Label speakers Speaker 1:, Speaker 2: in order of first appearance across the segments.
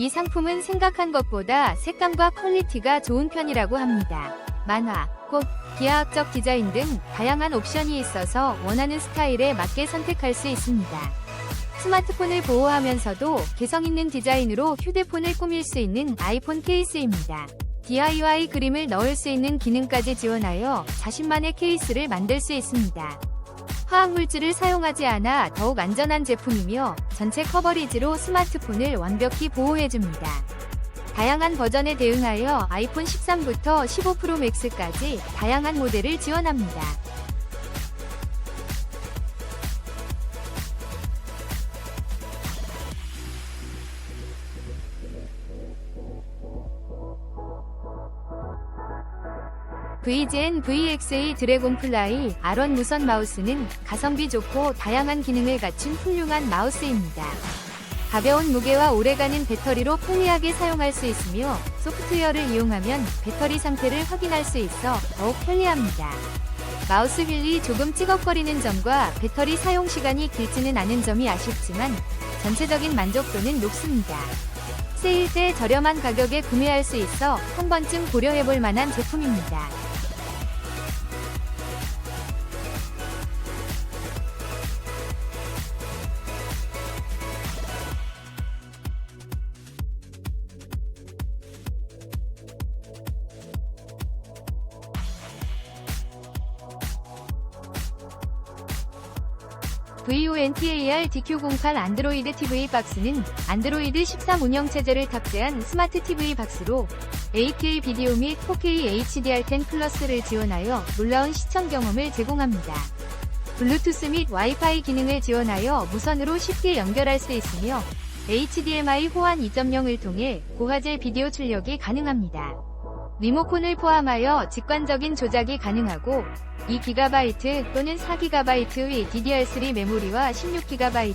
Speaker 1: 이 상품은 생각한 것보다 색감과 퀄리티가 좋은 편이라고 합니다. 만화, 꽃, 기하학적 디자인 등 다양한 옵션이 있어서 원하는 스타일에 맞게 선택할 수 있습니다. 스마트폰을 보호하면서도 개성 있는 디자인으로 휴대폰을 꾸밀 수 있는 아이폰 케이스입니다. DIY 그림을 넣을 수 있는 기능까지 지원하여 자신만의 케이스를 만들 수 있습니다. 화학 물질을 사용하지 않아 더욱 안전한 제품이며 전체 커버리지로 스마트폰을 완벽히 보호해줍니다. 다양한 버전에 대응하여 아이폰 13부터 15 프로 맥스까지 다양한 모델을 지원합니다. VGN VXA 드래곤플라이 R1 무선 마우스는 가성비 좋고 다양한 기능을 갖춘 훌륭한 마우스입니다. 가벼운 무게와 오래가는 배터리로 편리하게 사용할 수 있으며 소프트웨어를 이용하면 배터리 상태를 확인할 수 있어 더욱 편리합니다. 마우스 휠이 조금 찌걱거리는 점과 배터리 사용 시간이 길지는 않은 점이 아쉽지만 전체적인 만족도는 높습니다. 세일 때 저렴한 가격에 구매할 수 있어 한 번쯤 고려해볼 만한 제품입니다. VONTAR DQ08 안드로이드 TV 박스는 안드로이드 13 운영체제를 탑재한 스마트 TV 박스로 8K 비디오 및 4K HDR10 플러스를 지원하여 놀라운 시청 경험을 제공합니다. 블루투스 및 와이파이 기능을 지원하여 무선으로 쉽게 연결할 수 있으며 HDMI 호환 2.0을 통해 고화질 비디오 출력이 가능합니다. 리모컨을 포함하여 직관적인 조작이 가능하고 2GB 또는 4GB의 DDR3 메모리와 16GB,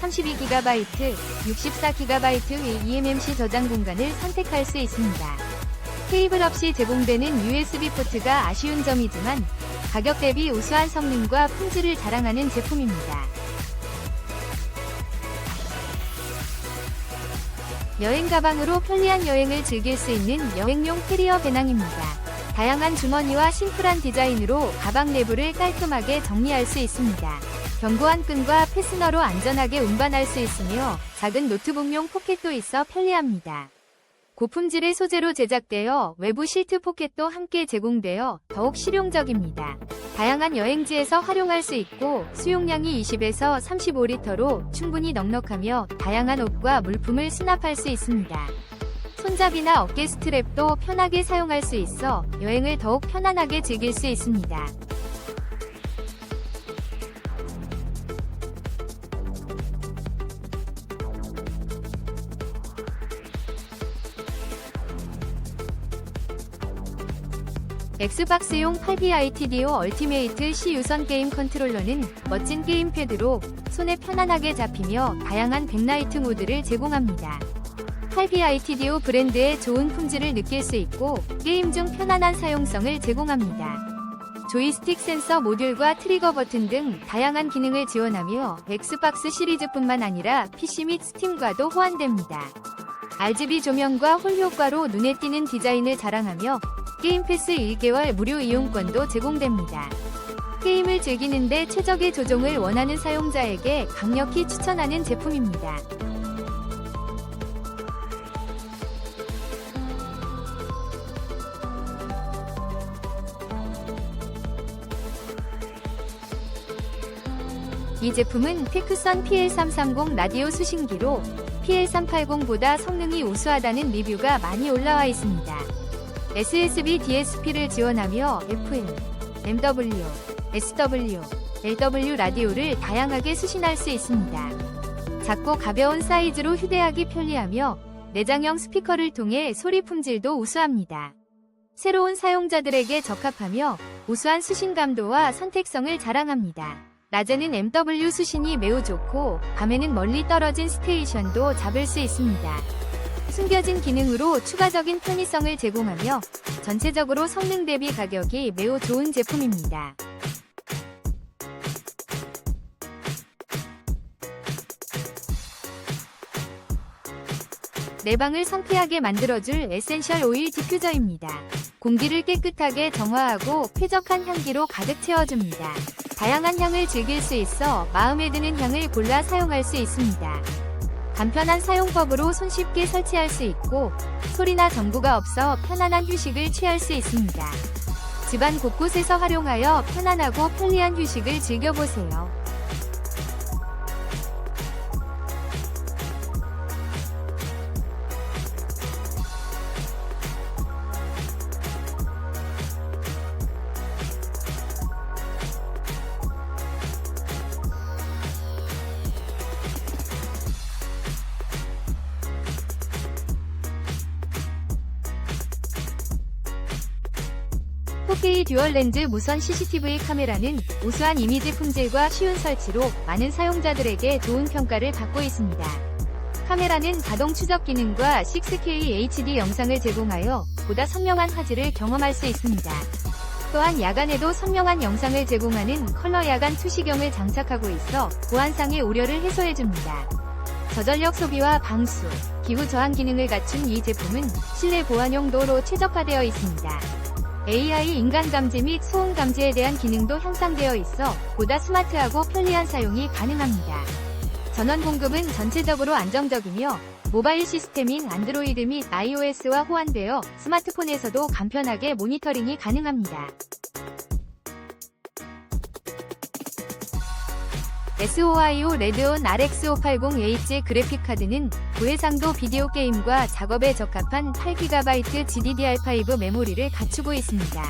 Speaker 1: 32GB, 64GB의 eMMC 저장 공간을 선택할 수 있습니다. 케이블 없이 제공되는 USB 포트가 아쉬운 점이지만 가격 대비 우수한 성능과 품질을 자랑하는 제품입니다. 여행 가방으로 편리한 여행을 즐길 수 있는 여행용 캐리어 배낭입니다. 다양한 주머니와 심플한 디자인으로 가방 내부를 깔끔하게 정리할 수 있습니다. 견고한 끈과 페스너로 안전하게 운반할 수 있으며 작은 노트북용 포켓도 있어 편리합니다. 고품질의 소재로 제작되어 외부 실트 포켓도 함께 제공되어 더욱 실용적입니다. 다양한 여행지에서 활용할 수 있고 수용량이 20에서 35리터로 충분히 넉넉하며 다양한 옷과 물품을 수납할 수 있습니다. 손잡이나 어깨 스트랩도 편하게 사용할 수 있어 여행을 더욱 편안하게 즐길 수 있습니다. 엑스박스용 8BITDO 얼티메이트 C 유선 게임 컨트롤러는 멋진 게임패드로 손에 편안하게 잡히며 다양한 백라이트 모드를 제공합니다. 8BITDO 브랜드의 좋은 품질을 느낄 수 있고 게임 중 편안한 사용성을 제공합니다. 조이스틱 센서 모듈과 트리거 버튼 등 다양한 기능을 지원하며 엑스박스 시리즈뿐만 아니라 PC 및 스팀과도 호환됩니다. RGB 조명과 홀 효과로 눈에 띄는 디자인을 자랑하며 게임 패스 1개월 무료 이용권도 제공됩니다. 게임을 즐기는데 최적의 조종을 원하는 사용자에게 강력히 추천하는 제품입니다. 이 제품은 테크선 PL330 라디오 수신기로 PL380보다 성능이 우수하다는 리뷰가 많이 올라와 있습니다. SSB DSP를 지원하며 FM, MW, SW, LW 라디오를 다양하게 수신할 수 있습니다. 작고 가벼운 사이즈로 휴대하기 편리하며 내장형 스피커를 통해 소리 품질도 우수합니다. 새로운 사용자들에게 적합하며 우수한 수신 감도와 선택성을 자랑합니다. 낮에는 MW 수신이 매우 좋고 밤에는 멀리 떨어진 스테이션도 잡을 수 있습니다. 숨겨진 기능으로 추가적인 편의성을 제공하며 전체적으로 성능 대비 가격이 매우 좋은 제품입니다. 내 방을 상쾌하게 만들어줄 에센셜 오일 디퓨저입니다. 공기를 깨끗하게 정화하고 쾌적한 향기로 가득 채워줍니다. 다양한 향을 즐길 수 있어 마음에 드는 향을 골라 사용할 수 있습니다. 간편한 사용법으로 손쉽게 설치할 수 있고 소리나 전구가 없어 편안한 휴식을 취할 수 있습니다. 집안 곳곳에서 활용하여 편안하고 편리한 휴식을 즐겨보세요. (4K) 듀얼 렌즈 무선 CCTV 카메라는 우수한 이미지 품질과 쉬운 설치로 많은 사용자들에게 좋은 평가를 받고 있습니다. 카메라는 자동 추적 기능과 6K HD 영상을 제공하여 보다 선명한 화질을 경험할 수 있습니다. 또한 야간에도 선명한 영상을 제공하는 컬러 야간 투시경을 장착하고 있어 보안상의 우려를 해소해줍니다. 저전력 소비와 방수, 기후 저항 기능을 갖춘 이 제품은 실내 보안 용도로 최적화되어 있습니다. AI 인간 감지 및 소음 감지에 대한 기능도 향상되어 있어 보다 스마트하고 편리한 사용이 가능합니다. 전원 공급은 전체적으로 안정적이며 모바일 시스템인 안드로이드 및 iOS와 호환되어 스마트폰에서도 간편하게 모니터링이 가능합니다. SOIO 레드온 RX580H 그래픽카드는 고해상도 비디오 게임과 작업에 적합한 8GB GDDR5 메모리를 갖추고 있습니다.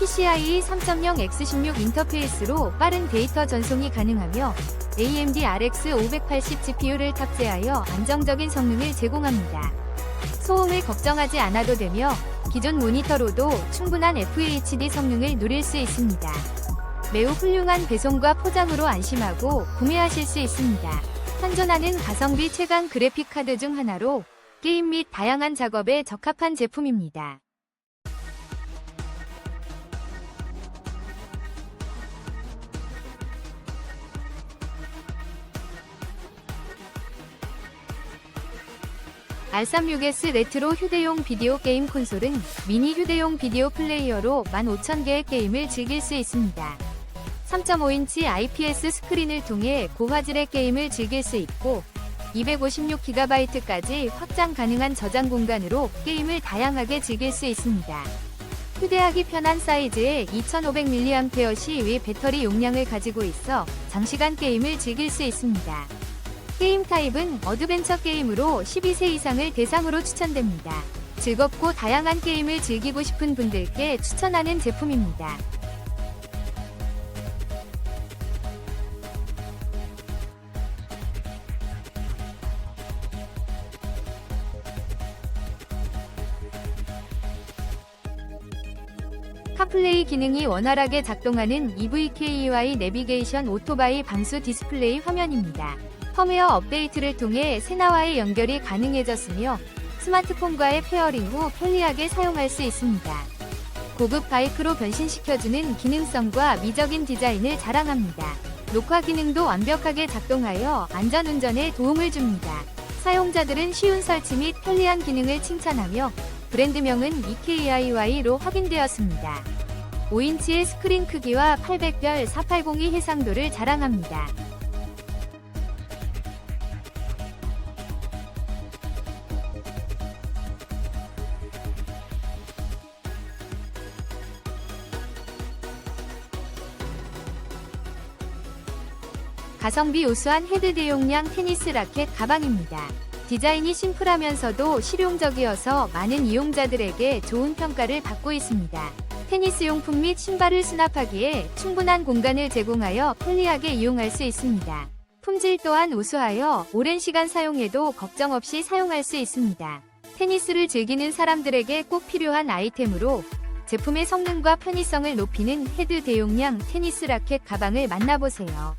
Speaker 1: PCIe 3.0 X16 인터페이스로 빠른 데이터 전송이 가능하며 AMD RX 580 GPU를 탑재하여 안정적인 성능을 제공합니다. 소음을 걱정하지 않아도 되며 기존 모니터로도 충분한 FHD 성능을 누릴 수 있습니다. 매우 훌륭한 배송과 포장으로 안심하고 구매하실 수 있습니다. 현존하는 가성비 최강 그래픽 카드 중 하나로 게임 및 다양한 작업에 적합한 제품입니다. R36S 레트로 휴대용 비디오 게임 콘솔은 미니 휴대용 비디오 플레이어로 15,000개의 게임을 즐길 수 있습니다. 3.5인치 IPS 스크린을 통해 고화질의 게임을 즐길 수 있고 256GB까지 확장 가능한 저장 공간으로 게임을 다양하게 즐길 수 있습니다. 휴대하기 편한 사이즈의 2500mAh 배터리 용량을 가지고 있어 장시간 게임을 즐길 수 있습니다. 게임 타입은 어드벤처 게임으로 12세 이상을 대상으로 추천됩니다. 즐겁고 다양한 게임을 즐기고 싶은 분들께 추천하는 제품입니다. 기능이 원활하게 작동하는 EVKEY 내비게이션 오토바이 방수 디스플레이 화면입니다. 펌웨어 업데이트를 통해 세나와의 연결이 가능해졌으며 스마트폰과의 페어링 후 편리하게 사용할 수 있습니다. 고급 바이크로 변신시켜주는 기능성과 미적인 디자인을 자랑합니다. 녹화 기능도 완벽하게 작동하여 안전운전에 도움을 줍니다. 사용자들은 쉬운 설치 및 편리한 기능을 칭찬하며 브랜드명은 EKIY로 확인되었습니다. 5인치의 스크린 크기와 800별 4802 해상도를 자랑합니다. 가성비 우수한 헤드 대용량 테니스 라켓 가방입니다. 디자인이 심플하면서도 실용적이어서 많은 이용자들에게 좋은 평가를 받고 있습니다. 테니스 용품 및 신발을 수납하기에 충분한 공간을 제공하여 편리하게 이용할 수 있습니다. 품질 또한 우수하여 오랜 시간 사용해도 걱정 없이 사용할 수 있습니다. 테니스를 즐기는 사람들에게 꼭 필요한 아이템으로 제품의 성능과 편의성을 높이는 헤드 대용량 테니스 라켓 가방을 만나보세요.